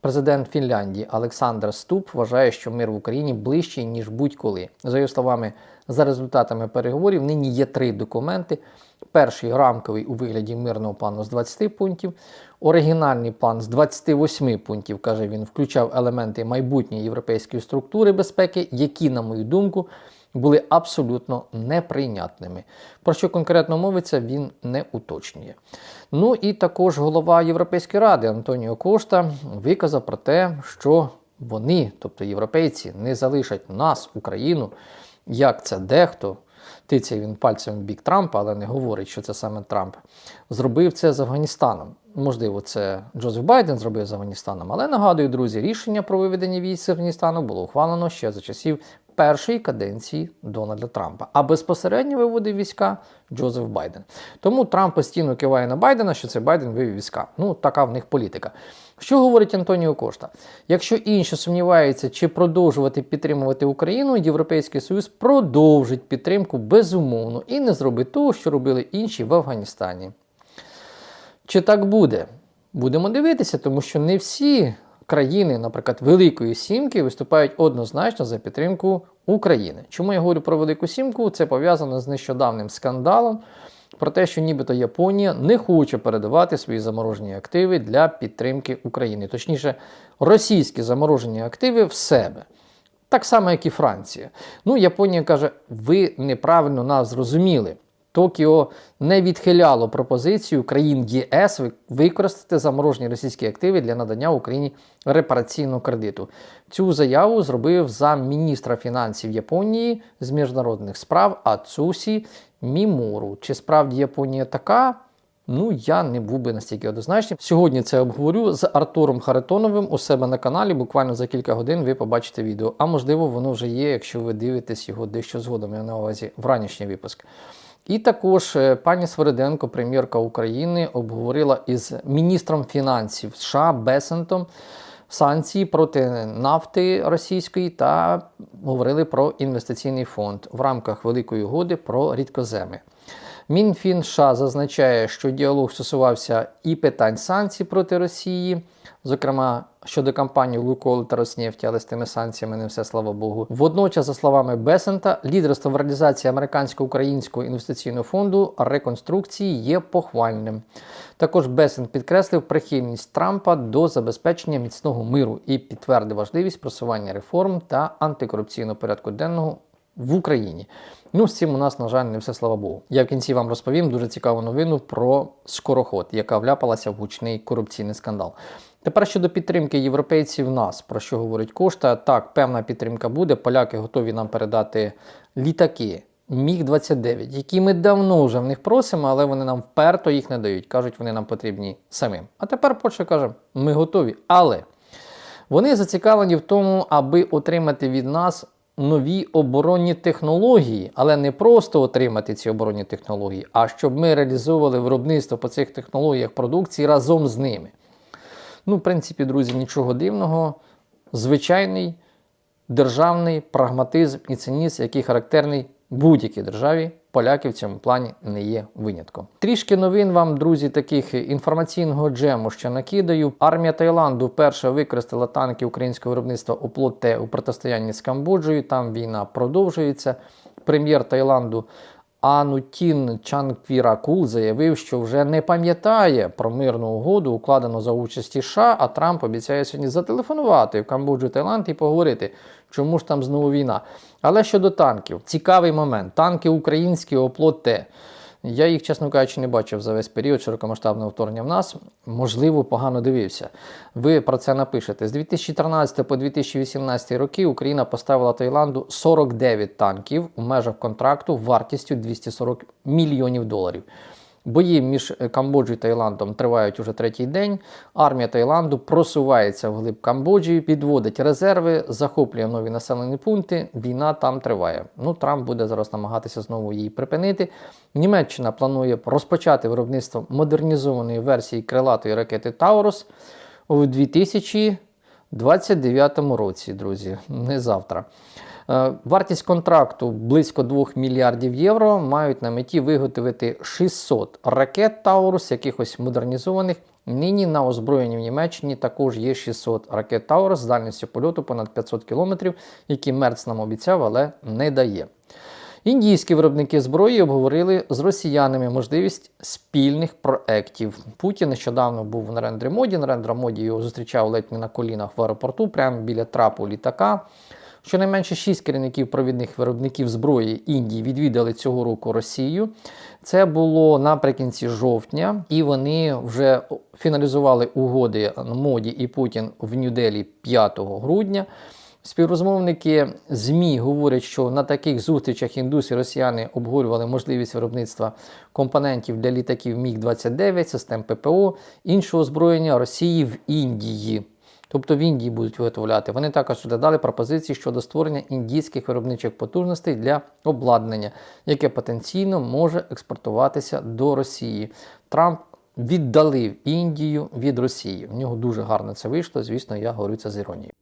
Президент Фінляндії Олександр Ступ вважає, що мир в Україні ближчий ніж будь-коли. За його словами, за результатами переговорів нині є три документи. Перший рамковий у вигляді мирного плану з 20 пунктів. Оригінальний план з 28 пунктів, каже він, включав елементи майбутньої європейської структури безпеки, які, на мою думку, були абсолютно неприйнятними. Про що конкретно мовиться, він не уточнює. Ну і також голова Європейської ради Антоніо Кошта виказав про те, що вони, тобто європейці, не залишать нас, Україну, як це дехто. Тицяє він пальцем в бік Трампа, але не говорить, що це саме Трамп. Зробив це з Афганістаном. Можливо, це Джозеф Байден зробив з Афганістаном, але нагадую, друзі, рішення про виведення військ з Афганістану було ухвалено ще за часів першої каденції Дональда Трампа, а безпосередньо виводив війська Джозеф Байден. Тому Трамп постійно киває на Байдена, що це Байден вивів війська. Ну, така в них політика. Що говорить Антоніо Кошта? Якщо інші сумніваються, чи продовжувати підтримувати Україну, Європейський Союз продовжить підтримку безумовно і не зробить того, що робили інші в Афганістані. Чи так буде? Будемо дивитися, тому що не всі країни, наприклад, Великої Сімки, виступають однозначно за підтримку України. Чому я говорю про Велику Сімку? Це пов'язано з нещодавним скандалом про те, що нібито Японія не хоче передавати свої заморожені активи для підтримки України. Точніше, російські заморожені активи в себе. Так само, як і Франція. Ну, Японія каже, ви неправильно нас зрозуміли. Токіо не відхиляло пропозицію країн ЄС використати заморожені російські активи для надання Україні репараційного кредиту. Цю заяву зробив замміністра фінансів Японії з міжнародних справ Ацусі Мімуру. Чи справді Японія така? Ну, я не був би настільки однозначним. Сьогодні це обговорю з Артуром Харитоновим у себе на каналі. Буквально за кілька годин ви побачите відео. А можливо, воно вже є, якщо ви дивитесь його дещо згодом. Я на увазі в ранішній випуск. І також е, пані Свериденко, прем'єрка України, обговорила із міністром фінансів США Бесентом санкції проти нафти російської та говорили про інвестиційний фонд в рамках Великої угоди про рідкоземи. Мінфін США зазначає, що діалог стосувався і питань санкцій проти Росії, зокрема щодо кампанії Лукойл та Роснефті, але з тими санкціями не все слава Богу. Водночас, за словами Бесента, лідерство в реалізації американсько-українського інвестиційного фонду реконструкції є похвальним. Також Бесент підкреслив прихильність Трампа до забезпечення міцного миру і підтвердив важливість просування реформ та антикорупційного порядку денного в Україні. Ну, з цим у нас, на жаль, не все слава Богу. Я в кінці вам розповім дуже цікаву новину про скороход, яка вляпалася в гучний корупційний скандал. Тепер щодо підтримки європейців нас, про що говорить кошта, так, певна підтримка буде. Поляки готові нам передати літаки. Міг-29, які ми давно вже в них просимо, але вони нам вперто їх не дають. Кажуть, вони нам потрібні самим. А тепер Польща каже, ми готові. Але вони зацікавлені в тому, аби отримати від нас нові оборонні технології, але не просто отримати ці оборонні технології, а щоб ми реалізовували виробництво по цих технологіях продукції разом з ними. Ну, в принципі, друзі, нічого дивного. Звичайний державний прагматизм і цинізм, який характерний будь-якій державі, поляки в цьому плані не є винятком. Трішки новин вам, друзі, таких інформаційного джему, що накидаю. Армія Таїланду вперше використала танки українського виробництва оплот Т у протистоянні з Камбоджею. Там війна продовжується. Прем'єр Таїланду Анутін Чанквіракул заявив, що вже не пам'ятає про мирну угоду, укладену за участі США, а Трамп обіцяє сьогодні зателефонувати в Камбоджу Таїланд і поговорити, чому ж там знову війна. Але щодо танків, цікавий момент: танки українські оплот Т. Я їх, чесно кажучи, не бачив за весь період широкомасштабного вторгнення в нас. Можливо, погано дивився. Ви про це напишете. З 2013 по 2018 роки Україна поставила Таїланду 49 танків у межах контракту вартістю 240 мільйонів доларів. Бої між Камбоджею і Таїландом тривають уже третій день. Армія Таїланду просувається вглиб Камбоджі, підводить резерви, захоплює нові населені пункти. Війна там триває. Ну, Трамп буде зараз намагатися знову її припинити. Німеччина планує розпочати виробництво модернізованої версії крилатої ракети Таурус у 2029 році, друзі. Не завтра. Е, вартість контракту близько 2 мільярдів євро. Мають на меті виготовити 600 ракет Таурус, якихось модернізованих Нині на озброєнні в Німеччині також є 600 ракет Таурус з дальністю польоту понад 500 км, які Мерц нам обіцяв, але не дає. Індійські виробники зброї обговорили з росіянами можливість спільних проєктів. Путін нещодавно був в Нарендрі Моді. Нарендра Моді його зустрічав ледь не на колінах в аеропорту, прямо біля трапу літака. Щонайменше шість керівників провідних виробників зброї Індії відвідали цього року Росію. Це було наприкінці жовтня, і вони вже фіналізували угоди Моді і Путін в Нью-Делі 5 грудня. Співрозмовники ЗМІ говорять, що на таких зустрічах індуси і росіяни обговорювали можливість виробництва компонентів для літаків Міг-29, систем ППО, іншого озброєння Росії в Індії. Тобто в Індії будуть виготовляти. Вони також додали пропозиції щодо створення індійських виробничих потужностей для обладнання, яке потенційно може експортуватися до Росії. Трамп віддалив Індію від Росії. В нього дуже гарно це вийшло. Звісно, я говорю це з іронією.